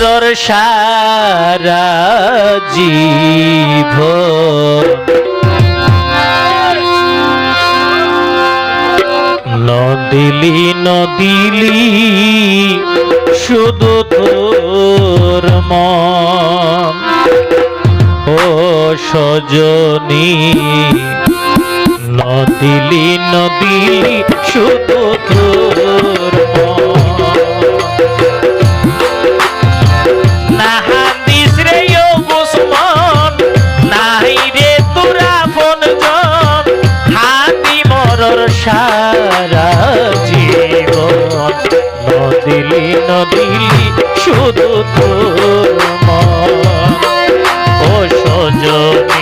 তোর সারা জীব। নদিলি নদিলি শুধু তোর মন। ও সজনী নদিলি নদিলি শুধু তোর সারা জীব নদিলি নদিলি শুধু তোর মন। ও সজনী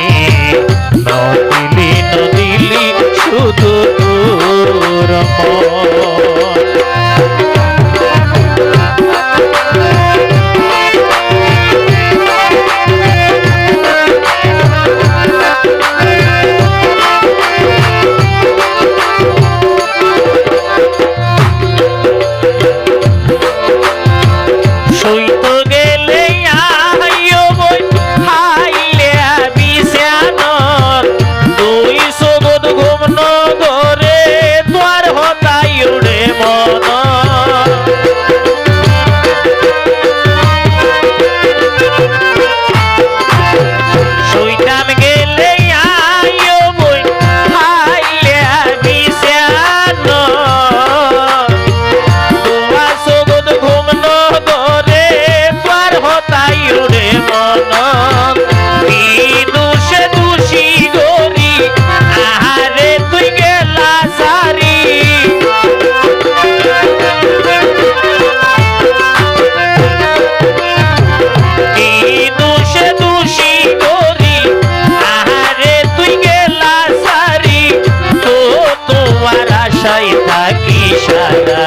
সারা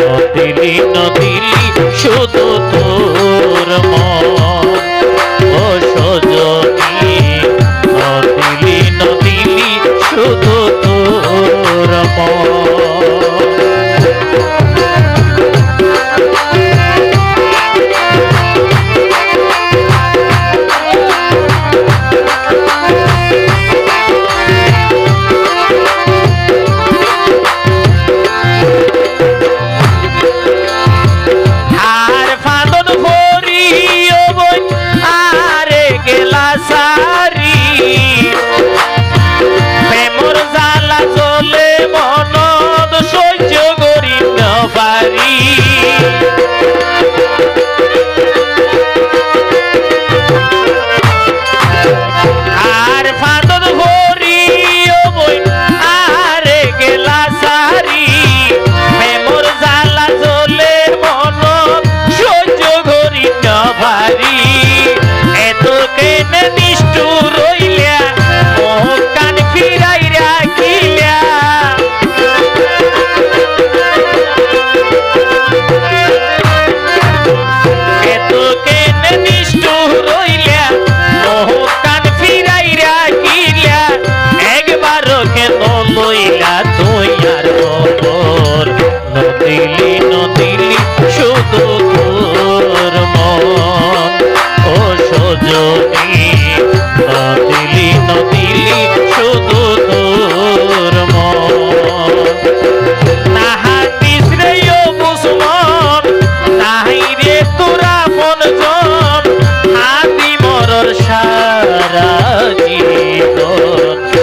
নদী নদী শুধু জোনি নদিলি নদিলি শুধু তোর নাহাদিস রে ও মুসলমান নাহি রে তোরা মন সারা জীবন